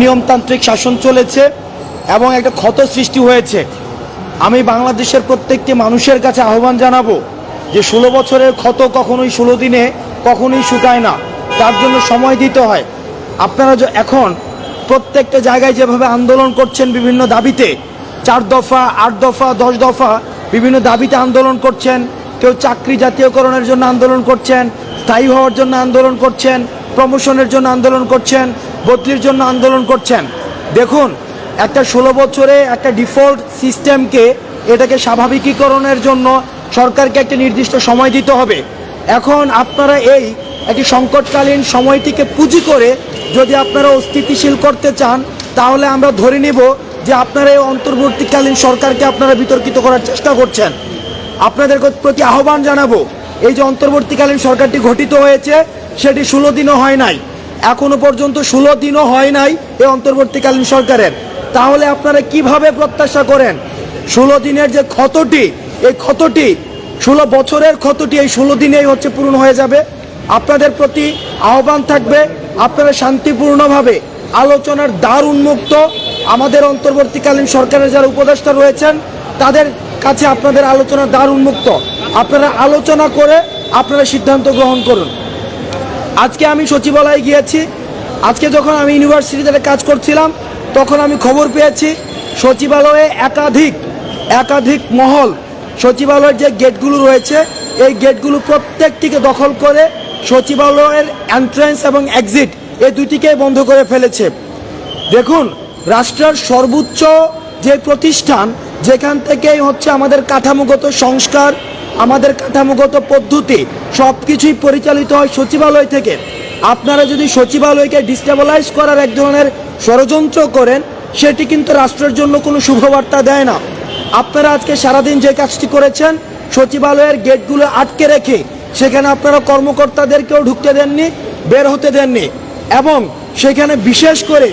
নিয়মতান্ত্রিক শাসন চলেছে এবং একটা ক্ষত সৃষ্টি হয়েছে। আমি বাংলাদেশের প্রত্যেকটি মানুষের কাছে আহ্বান জানাব যে ষোলো বছরের ক্ষত কখনোই ষোলো দিনে কখনোই শুকায় না। তার জন্য সময় দিতে হয়। আপনারা এখন প্রত্যেকটা জায়গায় যেভাবে আন্দোলন করছেন বিভিন্ন দাবিতে, চার দফা, আট দফা, দশ দফা বিভিন্ন দাবিতে আন্দোলন করছেন, কেউ চাকরি জাতীয়করণের জন্য আন্দোলন করছেন, স্থায়ী হওয়ার জন্য আন্দোলন করছেন, প্রমোশনের জন্য আন্দোলন করছেন বদলির জন্য আন্দোলন করছেন। দেখুন, একটা ষোলো বছরে একটা ডিফল্ট সিস্টেমকে এটাকে স্বাভাবিকীকরণের জন্য সরকারকে একটা নির্দিষ্ট সময় দিতে হবে। এখন আপনারা এই একটি সংকটকালীন সময়টিকে পুঁজি করে যদি আপনারা অস্থিতিশীল করতে চান, তাহলে আমরা ধরে নিব যে আপনারা এই অন্তর্বর্তীকালীন সরকারকে আপনারা বিতর্কিত করার চেষ্টা করছেন। আপনাদের প্রতি আহ্বান জানাব, এই যে অন্তর্বর্তীকালীন সরকারটি গঠিত হয়েছে, সেটি ষোলো দিনও হয় নাই। এখনও পর্যন্ত ষোলো দিনও হয় নাই এই অন্তর্বর্তীকালীন সরকারের। তাহলে আপনারা কীভাবে প্রত্যাশা করেন? ষোলো দিনের যে ক্ষতটি, এই ক্ষতটি, ষোলো বছরের ক্ষতটি এই ষোলো দিনেই হচ্ছে পূরণ হয়ে যাবে? আপনাদের প্রতি আহ্বান থাকবে, আপনারা শান্তিপূর্ণভাবে আলোচনার দ্বার উন্মুক্ত, আমাদের অন্তর্বর্তীকালীন সরকারের যারা উপদেষ্টা রয়েছেন, তাদের কাছে আপনাদের আলোচনার দ্বার উন্মুক্ত। আপনারা আলোচনা করে আপনারা সিদ্ধান্ত গ্রহণ করুন। আজকে আমি সচিবালয়ে গিয়েছি। আজকে যখন আমি ইউনিভার্সিটিতে কাজ করছিলাম, তখন আমি খবর পেয়েছি, সচিবালয়ে একাধিক একাধিক মহল, সচিবালয়ের যে গেটগুলো রয়েছে, এই গেটগুলো প্রত্যেকটিকে দখল করে সচিবালয়ের এন্ট্রেন্স এবং এক্সিট এই দুটিকেই বন্ধ করে ফেলেছে। দেখুন, রাষ্ট্রের সর্বোচ্চ যে প্রতিষ্ঠান, যেখান থেকেই হচ্ছে আমাদের কাঠামোগত সংস্কার আমাদের কাঠামোগত পদ্ধতি সব কিছুই পরিচালিত হয় সচিবালয় থেকে। আপনারা যদি সচিবালয়কে ডিস্টেবলাইজ করার এক ধরনের ষড়যন্ত্র করেন, সেটি কিন্তু রাষ্ট্রের জন্য কোনো শুভবার্তা দেয় না। আপনারা আজকে সারাদিন যে কাজটি করেছেন, সচিবালয়ের গেটগুলো আটকে রেখে সেখানে আপনারা কর্মকর্তাদেরকেও ঢুকতে দেননি, বের হতে দেননি এবং সেখানে বিশেষ করে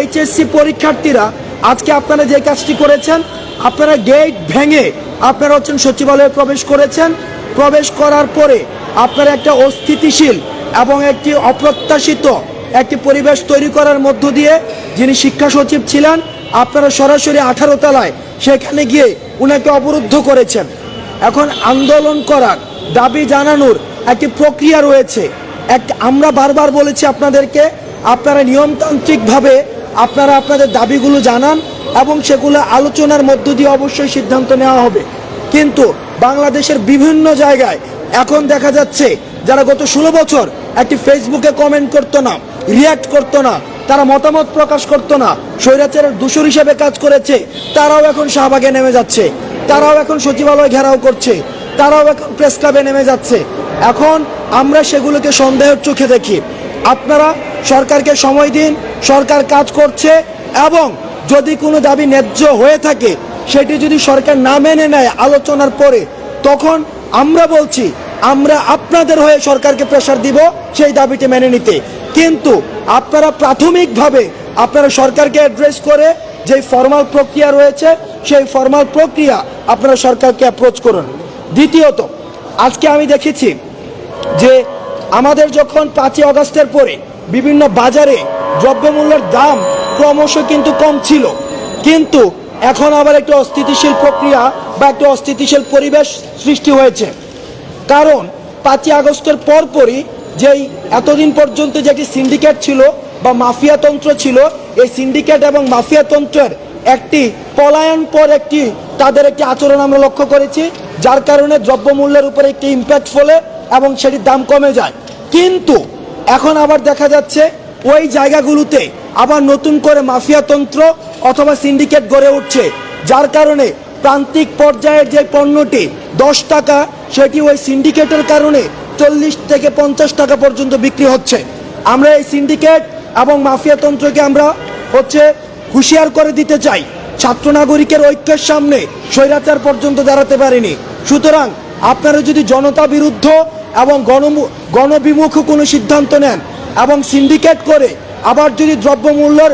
এইচএসসি পরীক্ষার্থীরা আজকে আপনারা যে কাজটি করেছেন আপনারা গেট ভেঙে আপনারা হচ্ছেন সচিবালয়ে প্রবেশ করেছেন। প্রবেশ করার পরে আপনারা একটা অস্থিতিশীল এবং একটি অপ্রত্যাশিত একটি পরিবেশ তৈরি করার মধ্য দিয়ে যিনি শিক্ষা সচিব ছিলেন, আপনারা সরাসরি আঠারো তলায় সেখানে গিয়ে উনাকে অবরুদ্ধ করেছেন। এখন আন্দোলন করার, দাবি জানানোর একটি প্রক্রিয়া রয়েছে। এক আমরা বারবার বলেছি আপনাদেরকে, আপনারা নিয়মতান্ত্রিকভাবে আপনারা আপনাদের দাবিগুলো জানান এবং সেগুলো আলোচনার মধ্য দিয়ে অবশ্যই সিদ্ধান্ত নেওয়া হবে। কিন্তু বাংলাদেশের বিভিন্ন জায়গায় এখন দেখা যাচ্ছে, যারা গত ষোলো বছর একটি ফেসবুকে কমেন্ট করতো না রিয়াক্ট করতো না, তারা মতামত প্রকাশ করতো না, স্বৈরাচারের দূষর হিসেবে কাজ করেছে, তারাও এখন শাহবাগে নেমে যাচ্ছে, তারাও এখন সচিবালয় ঘেরাও করছে, তারাও এখন প্রেস ক্লাবে নেমে যাচ্ছে। এখন আমরা সেগুলোকে সন্দেহের চোখে দেখি। আপনারা সরকারকে সময় দিন, সরকার কাজ করছে এবং যদি কোনো দাবি ন্যায্য হয়ে থাকে, সেটি যদি সরকার না মেনে নেয় আলোচনার পরে, তখন আমরা বলছি, আমরা আপনাদের হয়ে সরকারকে প্রেশার দিব সেই দাবিটি মেনে নিতে। কিন্তু আপনারা প্রাথমিকভাবে আপনারা সরকারকে অ্যাড্রেস করে যে ফর্মাল প্রক্রিয়া রয়েছে, সেই ফর্মাল প্রক্রিয়া আপনারা সরকারকে অ্যাপ্রোচ করুন। দ্বিতীয়ত, আজকে আমি দেখেছি যে আমাদের যখন পাঁচই অগাস্টের পরে বিভিন্ন বাজারে দ্রব্যমূল্যের দাম ক্রমশ কিন্তু কম ছিল। কিন্তু এখন আবার একটা অস্থিতিশীল প্রক্রিয়া বা একটা অস্থিতিশীল পরিবেশ সৃষ্টি হয়েছে। কারণ পাঁচই আগস্টের পরপরই যেই এতদিন পর্যন্ত যে একটি সিন্ডিকেট ছিল বা মাফিয়াতন্ত্র ছিল, এই সিন্ডিকেট এবং মাফিয়াতন্ত্রের একটি পলায়ন পর একটি তাদের একটি আচরণ আমরা লক্ষ্য করেছি, যার কারণে দ্রব্যমূল্যের উপরে একটি ইম্প্যাক্ট ফলে এবং সেটির দাম কমে যায়। কিন্তু এখন আবার দেখা যাচ্ছে ওই জায়গাগুলোতে আবার নতুন করে মাফিয়াতন্ত্র অথবা সিন্ডিকেট গড়ে উঠছে। যার কারণে প্রান্তিক পর্যায়ের যে পণ্যটি দশ টাকা, সেটি ওই সিন্ডিকেটের কারণে চল্লিশ থেকে পঞ্চাশ টাকা পর্যন্ত বিক্রি হচ্ছে। আমরা এই সিন্ডিকেট এবং মাফিয়াতন্ত্রকে আমরা হচ্ছে হুঁশিয়ার করে দিতে চাই। ছাত্র নাগরিকের ঐক্যের সামনে স্বৈরাচার পর্যন্ত দাঁড়াতে পারেনি। সুতরাং আপনারা যদি জনতা বিরুদ্ধ এবং গণ গণবিমুখ কোনো সিদ্ধান্ত নেন এবং সিন্ডিকেট করে আবার যদি দ্রব্যমূল্যের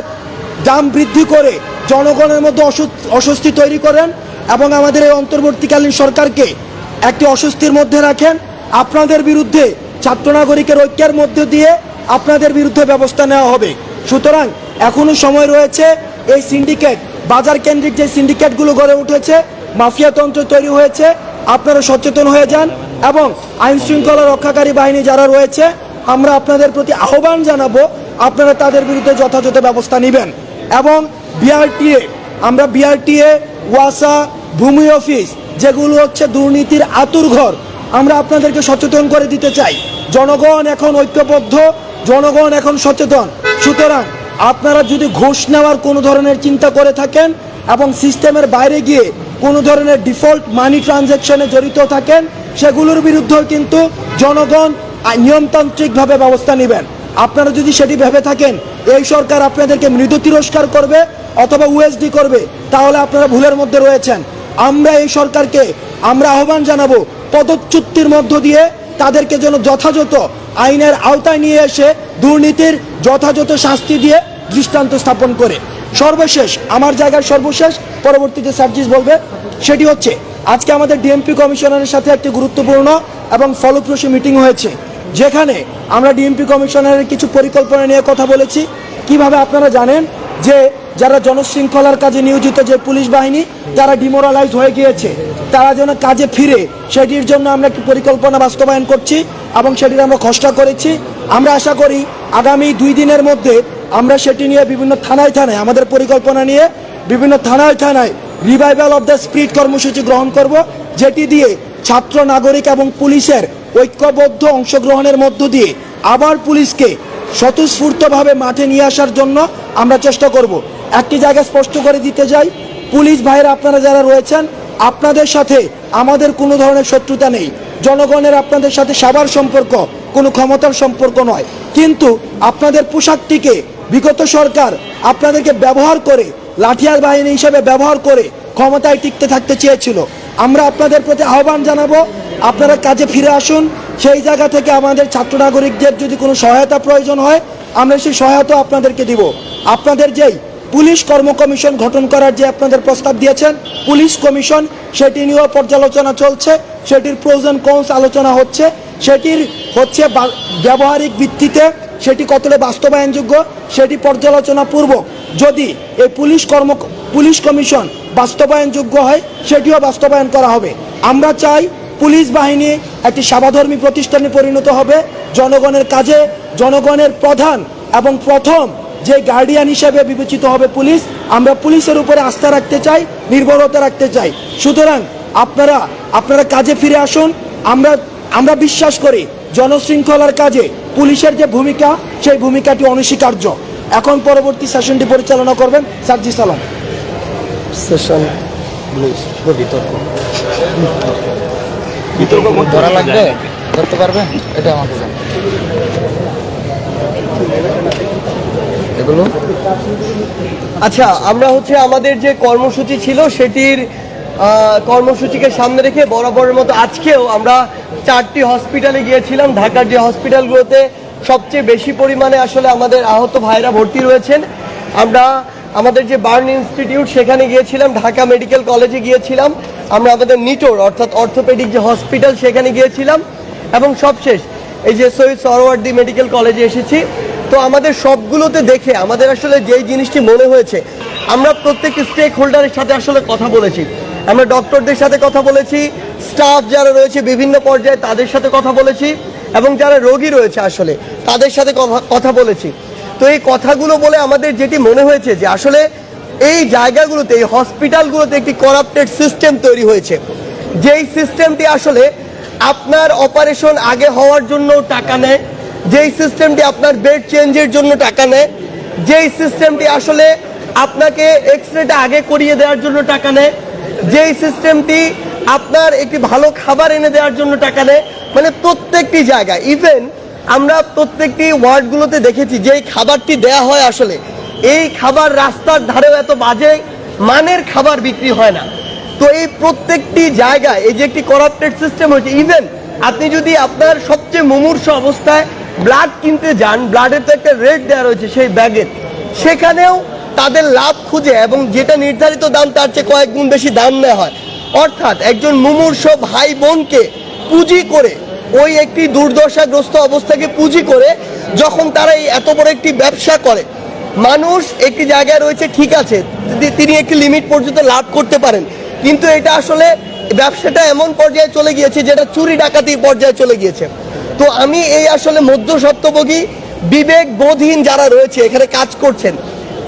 দাম বৃদ্ধি করে জনগণের মধ্যে অস্বস্তি- তৈরি করেন এবং আমাদের এই অন্তর্বর্তীকালীন সরকারকে একটি অস্বস্তির মধ্যে রাখেন, আপনাদের বিরুদ্ধে ছাত্র নাগরিকের ঐক্যের মধ্য দিয়ে আপনাদের বিরুদ্ধে ব্যবস্থা নেওয়া হবে। সুতরাং এখনও সময় রয়েছে এই সিন্ডিকেট বাজার কেন্দ্রিক যে সিন্ডিকেটগুলো গড়ে উঠেছে, মাফিয়া তন্ত্র তৈরি হয়েছে, আপনারা সচেতন হয়ে যান এবং আইন শৃঙ্খলা রক্ষাকারী বাহিনী যারা রয়েছে আমরা আপনাদের প্রতি আহ্বান জানাব, আপনারা তাদের বিরুদ্ধে যথাযথ ব্যবস্থা নেবেন। এবং বিআরটিএ আমরা বিআরটিএ ওয়াসা, ভূমি অফিস, যেগুলো হচ্ছে দুর্নীতির আতুর ঘর, আমরা আপনাদেরকে সচেতন করে দিতে চাই। জনগণ এখন ঐক্যবদ্ধ, জনগণ এখন সচেতন। সুতরাং আপনারা যদি ঘুষ নেওয়ার কোনো ধরনের চিন্তা করে থাকেন এবং সিস্টেমের বাইরে গিয়ে কোনো ধরনের ডিফল্ট মানি ট্রানজ্যাকশনে জড়িত থাকেন, সেগুলোর বিরুদ্ধেও কিন্তু জনগণ নিয়মতান্ত্রিকভাবে ব্যবস্থা নেবেন। আপনারা যদি সেটি ভেবে থাকেন, এই সরকার আপনাদেরকে মৃদু তিরস্কার করবে অথবা ইউএসডি করবে, তাহলে আপনারা ভুলের মধ্যে রয়েছেন। আমরা এই সরকারকে, আমরা আহ্বান জানাব, পদচ্যুতির মধ্য দিয়ে তাদেরকে যেন যথাযথ আইনের আওতায় নিয়ে এসে দুর্নীতির যথাযথ শাস্তি দিয়ে দৃষ্টান্ত স্থাপন করে। সর্বশেষ, আমার জায়গার সর্বশেষ, পরবর্তীতে সার্জিস বলবে, সেটি হচ্ছে, আজকে আমাদের ডিএমপি কমিশনারের সাথে একটি গুরুত্বপূর্ণ এবং ফলপ্রসূ মিটিং হয়েছে। যেখানে আমরা ডিএমপি কমিশনারের কিছু পরিকল্পনা নিয়ে কথা বলেছি। কীভাবে আপনারা জানেন যে যারা জনশৃঙ্খলার কাজে নিয়োজিত যে পুলিশ বাহিনী, তারা ডিমোরালাইজ হয়ে গিয়েছে। তারা যেন কাজে ফিরে, সেটির জন্য আমরা একটি পরিকল্পনা বাস্তবায়ন করছি এবং সেটির আমরা খসড়া করেছি। আমরা আশা করি আগামী দুই দিনের মধ্যে আমরা সেটি নিয়ে বিভিন্ন থানায় থানায়, আমাদের পরিকল্পনা নিয়ে বিভিন্ন থানায় থানায় রিভাইভাল অফ দ্য স্পিরিট কর্মসূচি গ্রহণ করব, যেটি দিয়ে ছাত্র, নাগরিক এবং পুলিশের ঐক্যবদ্ধ অংশগ্রহণের মধ্য দিয়ে আবার পুলিশকে স্বতঃস্ফূর্তভাবে মাঠে নিয়ে আসার জন্য আমরা চেষ্টা করব। একটি জায়গা স্পষ্ট করে দিতে যাই পুলিশ ভাইয়েরা আপনারা যারা রয়েছেন, আপনাদের সাথে আমাদের কোনো ধরনের শত্রুতা নেই। জনগণের আপনাদের সাথে সবার সম্পর্ক, কোনো ক্ষমতার সম্পর্ক নয়। কিন্তু আপনাদের পোশাকটিকে বিগত সরকার আপনাদেরকে ব্যবহার করে লাঠিয়ার বাহিনী হিসেবে ব্যবহার করে ক্ষমতায় টিকতে থাকতে চেয়েছিল। আমরা আপনাদের প্রতি আহ্বান জানাব আপনারা কাজে ফিরে আসুন। সেই জায়গা থেকে আমাদের ছাত্র নাগরিকদের যদি কোনো সহায়তা প্রয়োজন হয়, আমরা সেই সহায়তা আপনাদেরকে দিব। আপনাদের যেই পুলিশ কর্ম কমিশন গঠন করার যে আপনাদের প্রস্তাব দিয়েছেন, পুলিশ কমিশন সেটি নিয়েও পর্যালোচনা চলছে। সেটির প্রয়োজন কৌন্স আলোচনা হচ্ছে। সেটির হচ্ছে ব্যবহারিক ভিত্তিতে সেটি কতটা বাস্তবায়নযোগ্য, সেটি পর্যালোচনা পূর্বক যদি এই পুলিশ কর্ম পুলিশ কমিশন বাস্তবায়নযোগ্য হয়, সেটিও বাস্তবায়ন করা হবে। আমরা চাই পুলিশ বাহিনী একটি সাবাধর্মী প্রতিষ্ঠানে পরিণত হবে। জনগণের কাজে জনগণের প্রধান এবং প্রথম যে গার্ডিয়ান হিসেবে বিবেচিত হবে পুলিশ, আমরা পুলিশের উপরে আস্থা রাখতে চাই, নির্ভরতা রাখতে চাই। সুতরাং আপনারা আপনারা কাজে ফিরে আসুন। আমরা আমরা বিশ্বাস করি জনশৃঙ্খলার কাজে পুলিশের যে ভূমিকা, সেই ভূমিকাটি অনস্বীকার্য। এখন পরবর্তী সেশনটি পরিচালনা করবেন সার্জি সালাম। সেশন বিতর্ক বিতর্ক ধরা লাগবে? ধরতে পারবেন এটা আমাকে জান এগুলো? আচ্ছা আমরা হচ্ছে আমাদের যে কর্মসূচি ছিল সেটির আহ, কর্মসূচিকে সামনে রেখে বরাবরের মতো আজকেও আমরা চারটি হসপিটালে গিয়েছিলাম। ঢাকার যে হসপিটালগুলোতে সবচেয়ে বেশি পরিমাণে আসলে আমাদের আহত ভাইরা ভর্তি রয়েছেন। আমরা আমাদের যে বার্ন ইনস্টিটিউট সেখানে গিয়েছিলাম। ঢাকা মেডিকেল কলেজে গিয়েছিলাম। আমরা আমাদের নিটোর, অর্থাৎ অর্থোপেডিক যে হসপিটাল সেখানে গিয়েছিলাম এবং সবশেষ এই যে সৈয়দ সরওয়ার্দি মেডিকেল কলেজে এসেছি। তো আমাদের সবগুলোতে দেখে, আমাদের আসলে যেই জিনিসটি মনে হয়েছে, আমরা প্রত্যেকটি স্টেক হোল্ডারের সাথে আসলে কথা বলেছি। আমরা ডক্টরদের সাথে কথা বলেছি স্টাফ যারা রয়েছে বিভিন্ন পর্যায়ে, তাদের সাথে কথা বলেছি, এবং যারা রোগী রয়েছে আসলে, তাদের সাথে কথা বলেছি। তো এই কথাগুলো বলে আমাদের যেটি মনে হয়েছে যে আসলে এই জায়গাগুলোতে, এই হসপিটালগুলোতে একটি করাপ্টেড সিস্টেম তৈরি হয়েছে। যেই সিস্টেমটি আসলে আপনার অপারেশন আগে হওয়ার জন্য টাকা নেয়, যেই সিস্টেমটি আপনার বেড চেঞ্জের জন্য টাকা নেয়, যেই সিস্টেমটি আসলে আপনাকে এক্স রেটা আগে করিয়ে দেওয়ার জন্য টাকা নেয়, যেই সিস্টেমটি আপনার একটি ভালো খাবার এনে দেওয়ার জন্য টাকা নেয় মানে প্রত্যেকটি জায়গায় ইভেন আমরা প্রত্যেকটি ওয়ার্ডগুলোতে দেখেছি, যেই খাবারটি দেয়া হয় আসলে এই খাবার রাস্তার ধারেও এত বাজে, মানের খাবার বিক্রি হয় না। তো এই প্রত্যেকটি জায়গায়, এই যে একটি করাপ্টেড সিস্টেম হয়েছে ইভেন আপনি যদি আপনার সবচেয়ে মুমূর্ষ অবস্থায় ব্লাড কিনতে যান ব্লাডের তো একটা রেট দেওয়া রয়েছে সেই ব্যাগের সেখানেও তাদের লাভ খুঁজে এবং যেটা নির্ধারিত দাম, তার চেয়ে কয়েক গুণ বেশি দাম নেওয়া হয়। অর্থাৎ একজন মুমূর্ষ ভাই বোনকে পুঁজি করে, ওই একটি দুর্দশাগ্রস্ত অবস্থাকে পুঁজি করে, যখন তারা এই এত বড় একটি ব্যবসা করে মানুষ একটি জায়গায় রয়েছে, ঠিক আছে তিনি একটি লিমিট পর্যন্ত লাভ করতে পারেন। কিন্তু এটা আসলে ব্যবসাটা এমন পর্যায়ে চলে গিয়েছে যেটা চুরি ডাকাতির পর্যায়ে চলে গিয়েছে। তো আমি এই আসলে মধ্য সপ্তভোগী বিবেক বোধহীন যারা রয়েছে, এখানে কাজ করছেন,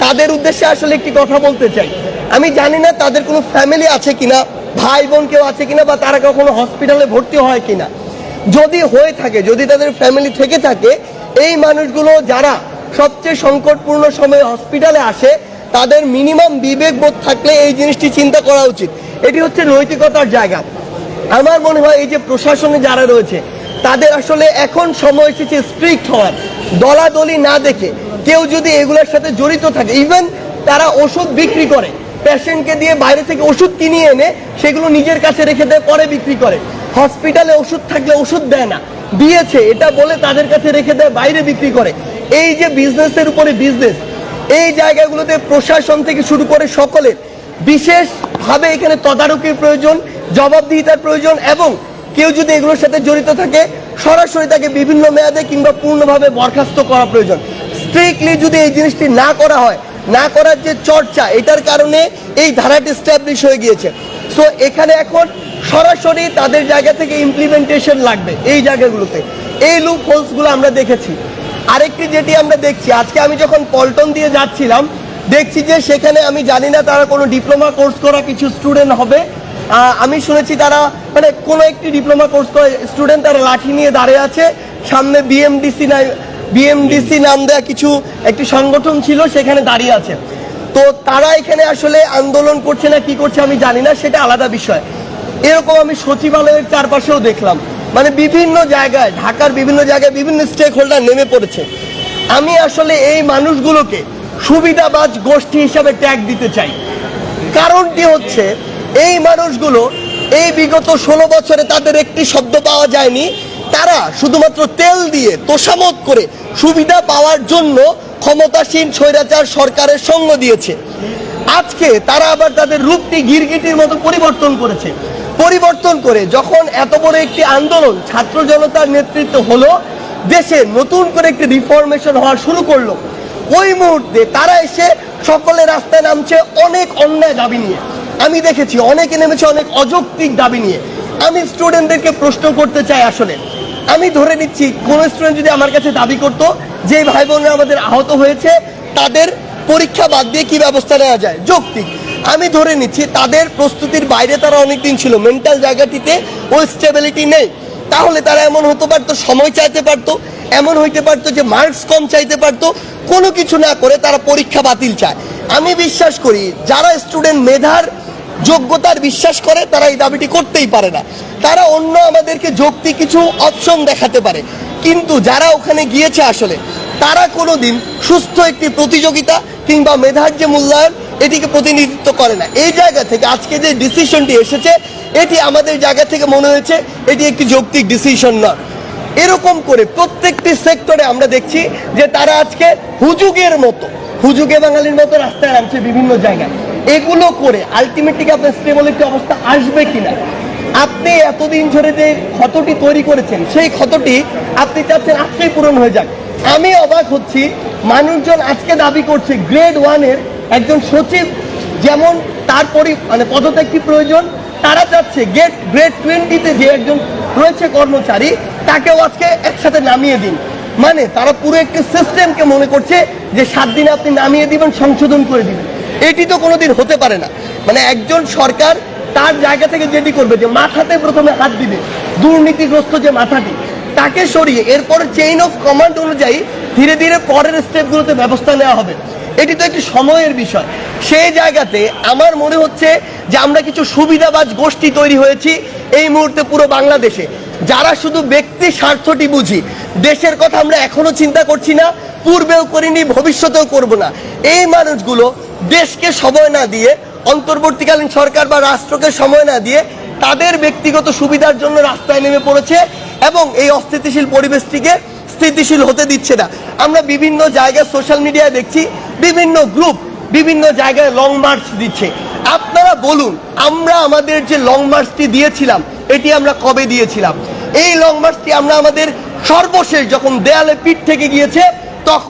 তাদের উদ্দেশ্যে আসলে একটি কথা বলতে চাই। আমি জানি না তাদের কোনো ফ্যামিলি আছে কিনা, ভাই বোন কেউ আছে কিনা, বা তারা কখনো হসপিটালে ভর্তি হয় কিনা। যদি হয়ে থাকে, যদি তাদের ফ্যামিলি থেকে থাকে, এই মানুষগুলো যারা সবচেয়ে সংকটপূর্ণ সময়ে হসপিটালে আসে, তাদের মিনিমাম বিবেকবোধ থাকলে এই জিনিসটি চিন্তা করা উচিত। এটি হচ্ছে নৈতিকতার জায়গা। আমার মনে হয় এই যে প্রশাসনে যারা রয়েছে, তাদের আসলে এখন সময় এসেছে স্ট্রিক্ট হওয়ার। দলাদলি না দেখে কেউ যদি এগুলোর সাথে জড়িত থাকে ইভেন তারা ওষুধ বিক্রি করে পেশেন্টকে দিয়ে বাইরে থেকে ওষুধ কিনিয়ে এনে সেগুলো নিজের কাছে রেখে দেয়, পরে বিক্রি করে। হসপিটালে ওষুধ থাকলে ওষুধ দেয় না। দিয়েছে, এটা বলে তাদের কাছে রেখে দেয়, বাইরে বিক্রি করে। এই যে বিজনেসের উপরে বিজনেস এই জায়গাগুলোতে প্রশাসন থেকে শুরু করে সকলের বিশেষভাবে এখানে তদারকির প্রয়োজন, জবাবদিহিতার প্রয়োজন এবং কেউ যদি এগুলোর সাথে জড়িত থাকে, সরাসরি তাকে বিভিন্ন মেয়াদে কিংবা পূর্ণভাবে বরখাস্ত করা প্রয়োজন। স্ট্রিক্টলি যদি এই জিনিসটি না করা হয়, না করার যে চর্চা, এটার কারণে এই ধারাটি স্ট্যাবলিশ হয়ে গিয়েছে। সো এখানে এখন সরাসরি তাদের জায়গা থেকে ইমপ্লিমেন্টেশন লাগবে এই জায়গাগুলোতে। এই লুপ হোলসগুলো আমরা দেখেছি। আরেকটি যেটি আমরা দেখছি, আজকে আমি যখন পল্টন দিয়ে যাচ্ছিলাম, দেখছি যে সেখানে আমি জানি না তারা কোনো ডিপ্লোমা কোর্স করা কিছু স্টুডেন্ট হবে। আমি শুনেছি তারা মানে কোনো একটি ডিপ্লোমা কোর্স করা স্টুডেন্ট তারা লাঠি নিয়ে দাঁড়িয়ে আছে। সামনে বিএমডিসি না বিএমডিসি নাম দেওয়া কিছু একটি সংগঠন ছিল, সেখানে দাঁড়িয়ে আছে। তো তারা এখানে আসলে আন্দোলন করছে না, কি করছে আমি জানি না, সেটা আলাদা বিষয়। এরকম আমি সচিবালয়ের চারপাশেও দেখলাম। মানে বিভিন্ন জায়গায়, ঢাকার বিভিন্ন জায়গায় বিভিন্ন স্টেক হোল্ডার নেমে পড়েছে। আমি আসলে এই মানুষগুলোকে সুবিধাবাজ গোষ্ঠী হিসাবে ট্যাগ দিতে চাই। কারণটি হচ্ছে, এই মানুষগুলো এই বিগত ষোলো বছরে তাদের একটি শব্দ পাওয়া যায়নি। তারা শুধুমাত্র তেল দিয়ে তোষামত করে সুবিধা পাওয়ার জন্য ক্ষমতাসীন স্বৈরাচার সরকারের সঙ্গ দিয়েছে। আজকে তারা আবার তাদের রূপটি গিরগিটির মতো পরিবর্তন করেছে। পরিবর্তন করে যখন এত বড় একটি আন্দোলন ছাত্র জনতার নেতৃত্ব হলো, দেশে নতুন করে একটি রিফরমেশন হওয়া শুরু করল। ওই মুহূর্তে তারা এসে সকলে রাস্তায় নামছে অনেক অন্যায় দাবি নিয়ে। আমি দেখেছি অনেকে নেমেছে অনেক অযৌক্তিক দাবি নিয়ে। আমি স্টুডেন্টদেরকে প্রশ্ন করতে চাই আসলে। আমি ধরে নিচ্ছি, কোন স্টুডেন্ট যদি আমার কাছে দাবি করতো যে ভাই বোনরা আমাদের আহত হয়েছে, তাদের পরীক্ষা বাদ দিয়ে কি ব্যবস্থা নেওয়া যায়? যৌক্তিক। আমি ধরে নিচ্ছি, তাদের প্রস্তুতির বাইরে তারা অনেকদিন ছিল মেন্টাল জায়গাটিতে ওই স্টেবিলিটি নেই। তাহলে তারা এমন হতে পারতো, সময় চাইতে পারতো, এমন হইতে পারতো যে মার্কস কম চাইতে পারতো, কোনো কিছু না করে তারা পরীক্ষা বাতিল চায়। আমি বিশ্বাস করি, যারা স্টুডেন্ট মেধার যোগ্যতার বিশ্বাস করে, তারা এই দাবিটি করতেই পারে না। তারা অন্য আমাদেরকে যৌক্তিক কিছু অপশন দেখাতে পারে। কিন্তু যারা ওখানে গিয়েছে আসলে, তারা কোনোদিন সুস্থ একটি প্রতিযোগিতা কিংবা মেধার যে মূল্যায়ন এটিকে প্রতিনিধিত্ব করে না। এই জায়গা থেকে আজকে যে ডিসিশনটি এসেছে, এটি আমাদের জায়গা থেকে মনে হয়েছে এটি একটি যৌক্তিক ডিসিশন নয়। এরকম করে প্রত্যেকটি সেক্টরে আমরা দেখছি যে তারা আজকে হুজুগের মতো, হুজুগে বাঙালির মতো রাস্তায় নামছে বিভিন্ন জায়গায়। এগুলো করে আলটিমেটলি আপনার স্টেবল একটি অবস্থা আসবে কিনা? আপনি এতদিন ধরে যে ক্ষতটি তৈরি করেছেন, সেই ক্ষতটি আপনি চাচ্ছেন আজকেই পূরণ হয়ে যাক। আমি অবাক হচ্ছি, মানুষজন আজকে দাবি করছে গ্রেড ওয়ানের একজন সচিব যেমন তার পরি মানে পদত্যাগটি প্রয়োজন? তারা চাচ্ছে গেট গ্রেড টোয়েন্টিতে যে একজন রয়েছে কর্মচারী, তাকেও আজকে একসাথে নামিয়ে দিন। মানে তারা পুরো একটি সিস্টেমকে মনে করছে যে সাত দিনে আপনি নামিয়ে দিবেন, সংশোধন করে দিবেন। এটি তো কোনোদিন হতে পারে না। মানে একজন সরকার তার জায়গা থেকে যেটি করবে, যে মাথাতে প্রথমে হাত দিবে, দুর্নীতিগ্রস্ত যে মাথাটি, তাকে সরিয়ে এরপরে চেইন অফ কমান্ড অনুযায়ী ধীরে ধীরে পরের স্টেপগুলোতে ব্যবস্থা নেওয়া হবে। এটি তো একটি সময়ের বিষয়। সেই জায়গাতে আমার মনে হচ্ছে যে আমরা কিছু সুবিধাবাজ গোষ্ঠী তৈরি হয়েছি এই মুহূর্তে পুরো বাংলাদেশে। যারা শুধু ব্যক্তি স্বার্থটি বুঝি, দেশের কথা আমরা এখনও চিন্তা করছি না, পূর্বেও করিনি, ভবিষ্যতেও করব না। এই মানুষগুলো দেশকে সময় না দিয়ে, অন্তর্বর্তীকালীন সরকার বা রাষ্ট্রকে সময় না দিয়ে তাদের ব্যক্তিগত সুবিধার জন্য রাস্তায় নেমে পড়েছে এবং এই অস্থিতিশীল পরিবেশটিকে স্থিতিশীল হতে দিচ্ছে না। আমরা বিভিন্ন জায়গায় সোশ্যাল মিডিয়ায় দেখছি, বিভিন্ন গ্রুপ বিভিন্ন জায়গায় লং মার্চ দিচ্ছে। আপনারা বলুন, আমরা আমাদের যে লং মার্চটি দিয়েছিলাম, এটি আমরা কবে দিয়েছিলাম? এই লং মার্চটি আমরা আমাদের সর্বশেষ যখন দেয়ালে পিঠ থেকে গিয়েছে